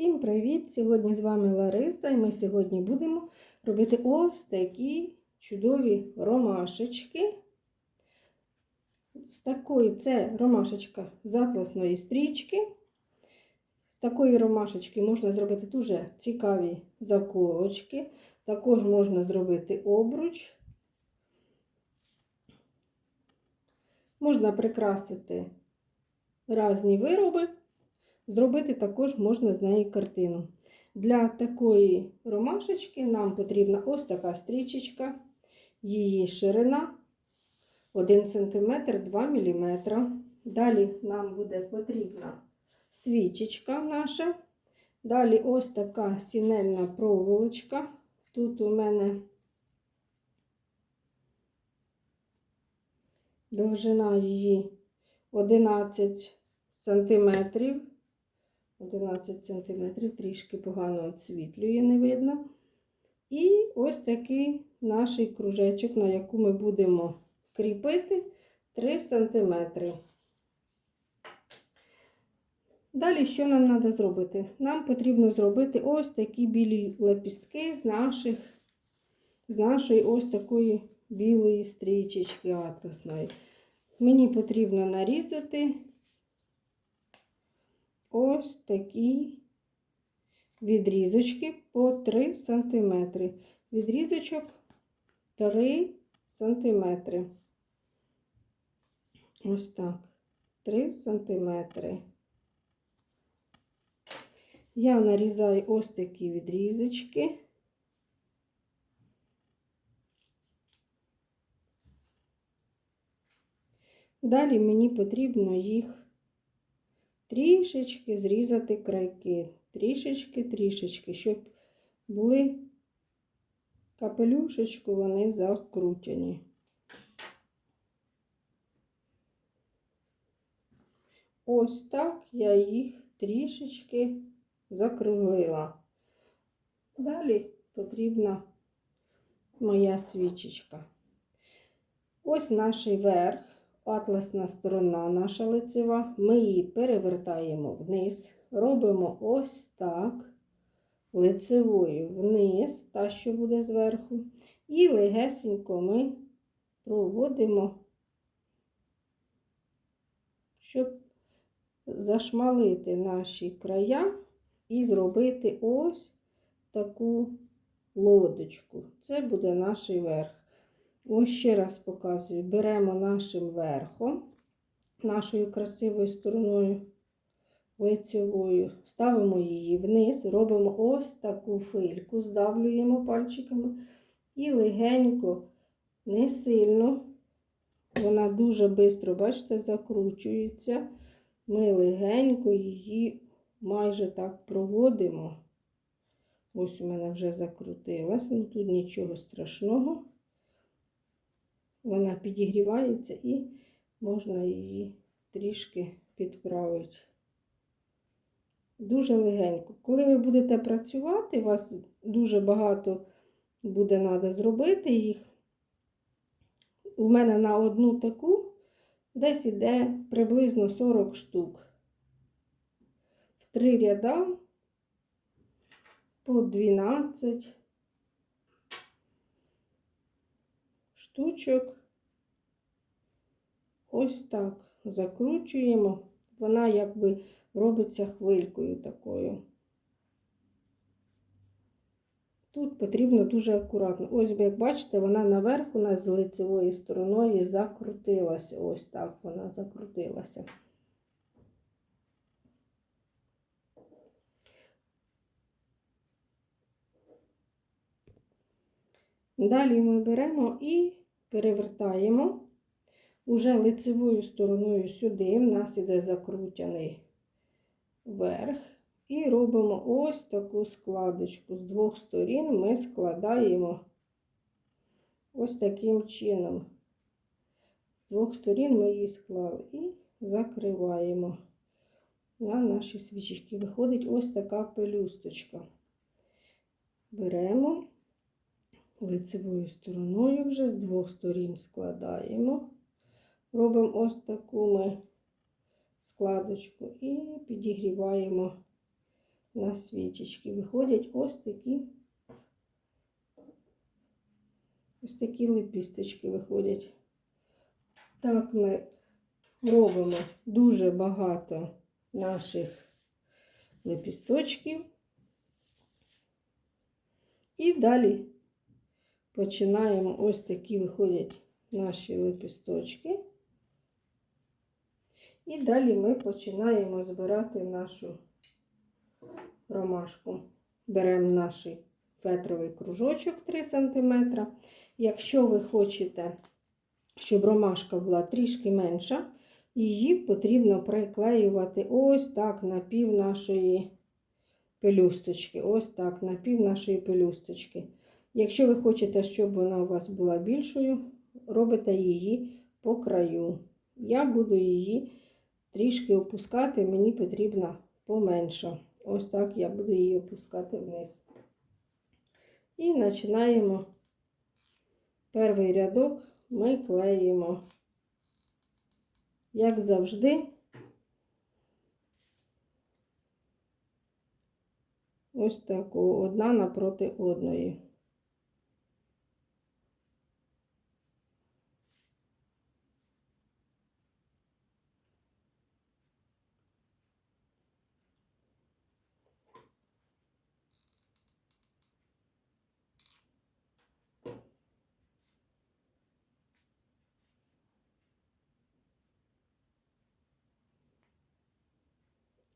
Всім привіт! Сьогодні з вами Лариса, і ми сьогодні будемо робити ось такі чудові ромашечки. З такої це ромашечка з атласної стрічки. З такої ромашечки можна зробити дуже цікаві заколочки. Також можна зробити обруч. Можна прикрасити різні вироби. Зробити також можна з неї картину. Для такої ромашечки нам потрібна ось така стрічечка, її ширина 1 см 2 мм. Далі нам буде потрібна свічечка наша. Далі ось така сінельна проволочка. Тут у мене довжина її 11 сантиметрів. 11 см, трішки погано освітлює, не видно. І ось такий наш кружечок, на яку ми будемо кріпити 3 см. Далі, що нам треба зробити? Нам потрібно зробити ось такі білі лепістки з, наших, з нашої ось такої білої стрічечки атласної. Мені потрібно нарізати ось такі відрізочки по 3 см. Відрізочок 3 см. Ось так. 3 см. Я нарізаю ось такі відрізочки. Далі мені потрібно їх трішечки зрізати крайки, трішечки, трішечки, щоб були капелюшечку, вони закручені. Ось так я їх трішечки закруглила. Далі потрібна моя свічечка. Ось наш верх атласна сторона наша лицева, ми її перевертаємо вниз, робимо ось так, лицевою вниз, та, що буде зверху, і легесенько ми проводимо, щоб зашмалити наші края і зробити ось таку лодочку. Це буде наш верх. Ось ще раз показую, беремо нашим верхом, нашою красивою стороною лицевою, ставимо її вниз, робимо ось таку фильку, здавлюємо пальчиками і легенько, не сильно, вона дуже швидко, бачите, закручується. Ми легенько її майже так проводимо. Ось у мене вже закрутилась, ну тут нічого страшного вона підігрівається і можна її трішки підправити. Дуже легенько. Коли ви будете працювати, у вас дуже багато буде треба зробити їх. У мене на одну таку десь іде приблизно 40 штук. В три ряда по 12 штучок. Ось так закручуємо, вона якби робиться хвилькою такою. Тут потрібно дуже акуратно. Ось, як бачите, вона наверху у нас з лицевою стороною закрутилася. Ось так вона закрутилася. Далі ми беремо і перевертаємо уже лицевою стороною сюди, в нас іде закрутяний верх, і робимо ось таку складочку. З двох сторін ми складаємо ось таким чином. З двох сторін ми її склали і закриваємо на наші свічечки. Виходить ось така пелюсточка. Беремо лицевою стороною вже з двох сторін складаємо. Робимо ось таку ми складочку і підігріваємо на свічечки. Виходять ось такі. Ось такі лепісточки виходять. Так ми робимо дуже багато наших лепісточків. І далі починаємо ось такі виходять наші лепісточки. І далі ми починаємо збирати нашу ромашку. Беремо наш фетровий кружочок 3 см. Якщо ви хочете, щоб ромашка була трішки менша, її потрібно приклеювати ось так на пів нашої пелюсточки. Ось так, на пів нашої пелюсточки. Якщо ви хочете, щоб вона у вас була більшою, робите її по краю. Я буду її трішки опускати, мені потрібно поменше. Ось так я буду її опускати вниз. І починаємо перший рядок ми клеїмо, як завжди, ось таку одна напроти одної.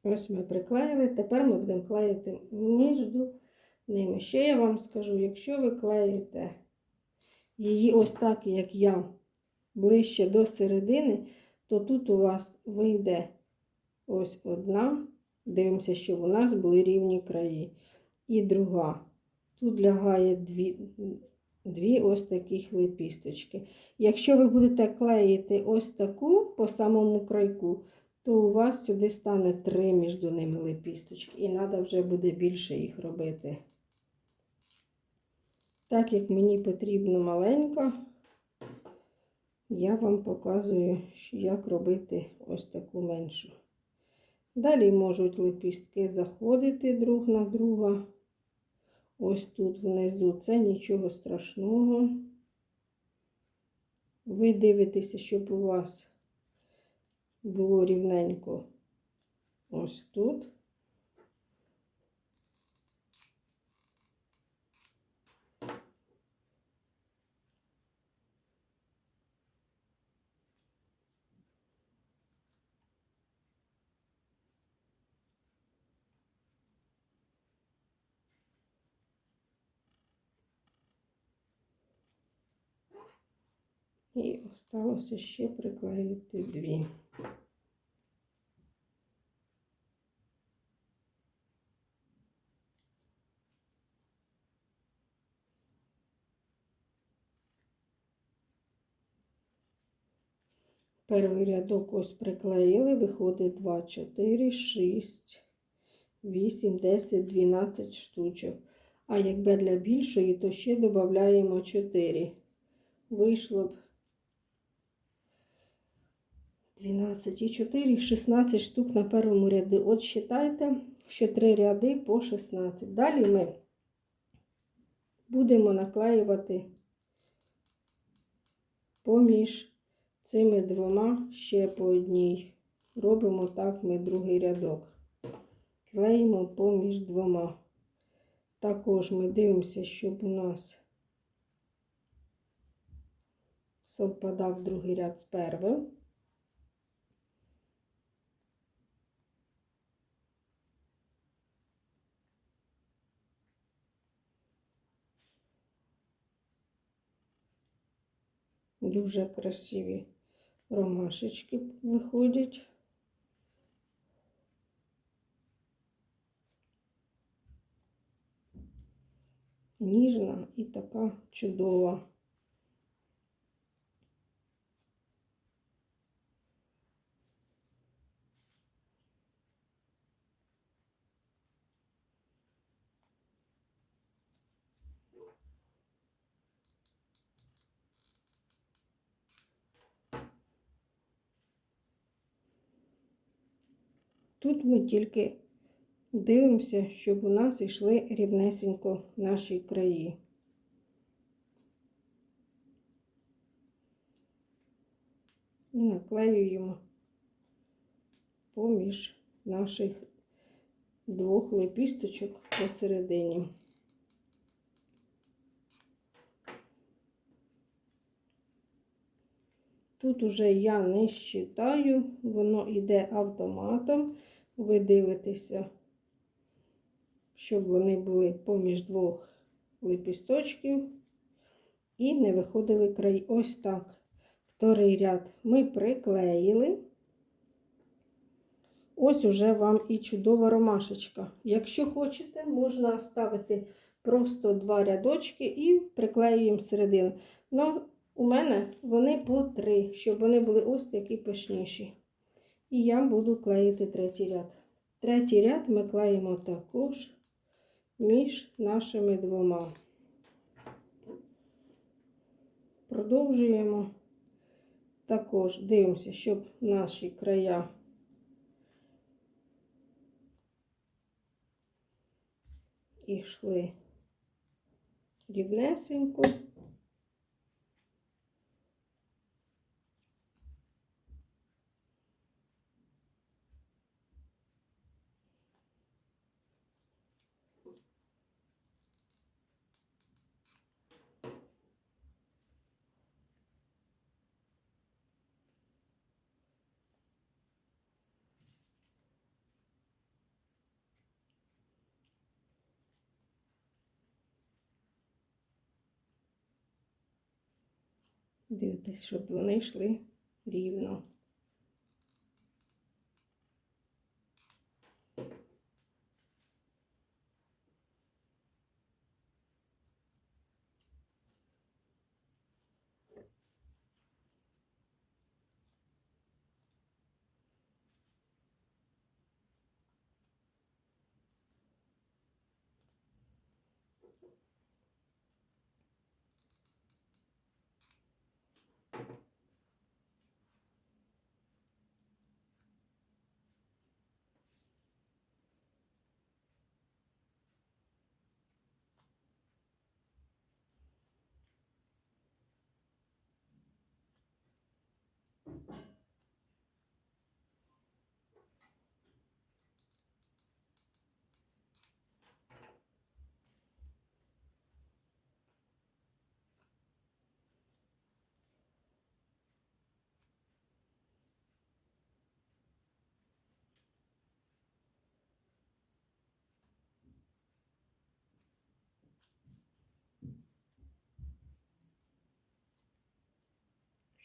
Ось ми приклеїли. Тепер ми будемо клеїти між ними. Ще я вам скажу, якщо ви клеїте її ось так, як я, ближче до середини, то тут у вас вийде ось одна. Дивимося, щоб у нас були рівні краї. І друга. Тут лягає дві, дві ось таких лепісточки. Якщо ви будете клеїти ось таку по самому крайку, то у вас сюди стане три між ними лепісточки. І треба вже буде більше їх робити. Так як мені потрібно маленько, я вам показую, як робити ось таку меншу. Далі можуть лепістки заходити друг на друга. Ось тут внизу це нічого страшного. Ви дивитеся, щоб у вас було рівненько ось тут. І осталося ще приклеїти дві. Перший рядок ось приклеїли, виходить 2, 4, 6, 8, 10, 12 штучок. А якби для більшої, то ще додаємо 4. Вийшло б 12 і 4, 16 штук на першому ряді. От считайте, що 3 ряди по 16. Далі ми будемо наклеювати поміж цими двома ще по одній. Робимо так ми другий рядок. Клеїмо поміж двома. Також ми дивимося, щоб у нас совпадав другий ряд з первим. Дуже красиві ромашечки виходять. Ніжна і така чудова. Тут ми тільки Дивимося, щоб у нас йшли рівнесенько наші краї. І наклеюємо поміж наших двох лепісточок посередині. Тут уже я не считаю, воно йде автоматом. Ви дивитеся, щоб вони були поміж двох лепісточків і не виходили край. Ось так. Вторий ряд ми приклеїли. Ось уже вам і чудова ромашечка. Якщо хочете, можна ставити просто два рядочки і приклеюємо середину. Ну, у мене вони по три, щоб вони були ось такі пишніші. І я буду клеїти третій ряд. Третій ряд ми клеїмо також між нашими двома. Продовжуємо. Також дивимося, щоб наші края йшли рівнесенько. Дивитесь, щоб вони йшли рівно.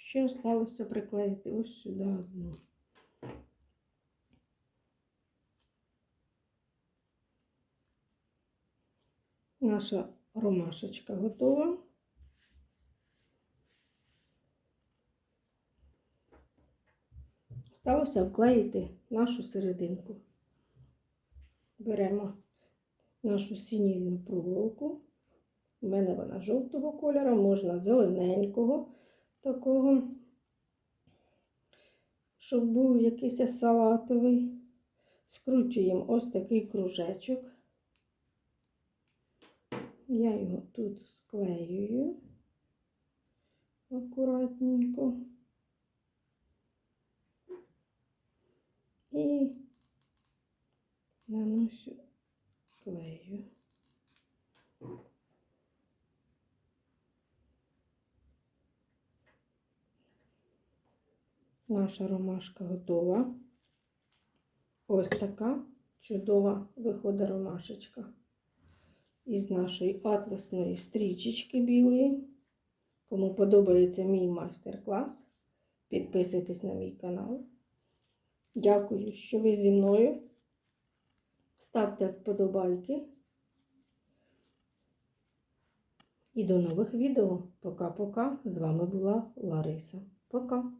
Ще залишилося приклеїти ось сюди одну. Наша ромашечка готова. Сталося вклеїти нашу серединку. Беремо нашу синільну проволоку. У мене вона жовтого кольору, можна зелененького такого, щоб був якийсь салатовий. Скручуємо ось такий кружечок. Я його тут склеюю акуратненько. І наношу клею. Наша ромашка готова. Ось така чудова виходить ромашечка. Із нашої атласної стрічечки білої. Кому подобається мій майстер-клас, підписуйтесь на мій канал. Дякую, що ви зі мною. Ставте вподобайки. І до нових відео. Пока-пока. З вами була Лариса. Пока!